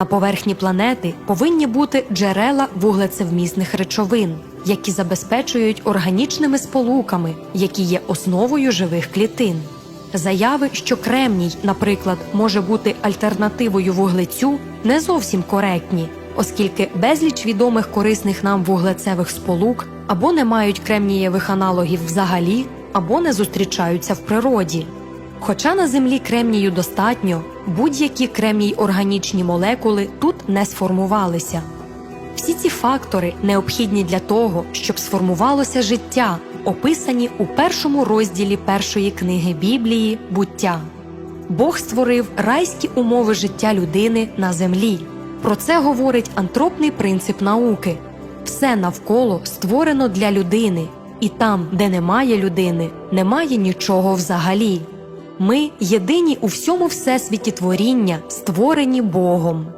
На поверхні планети повинні бути джерела вуглецевмісних речовин, які забезпечують органічними сполуками, які є основою живих клітин. Заяви, що кремній, наприклад, може бути альтернативою вуглецю, не зовсім коректні, оскільки безліч відомих корисних нам вуглецевих сполук або не мають кремнієвих аналогів взагалі, або не зустрічаються в природі. Хоча на землі кремнію достатньо, будь-які кремній органічні молекули тут не сформувалися. Всі ці фактори необхідні для того, щоб сформувалося життя, описані у першому розділі першої книги Біблії буття. Бог створив райські умови життя людини на землі. Про це говорить антропний принцип науки. Все навколо створено для людини, і там, де немає людини, немає нічого взагалі. Ми єдині у всьому всесвіті творіння, створені Богом.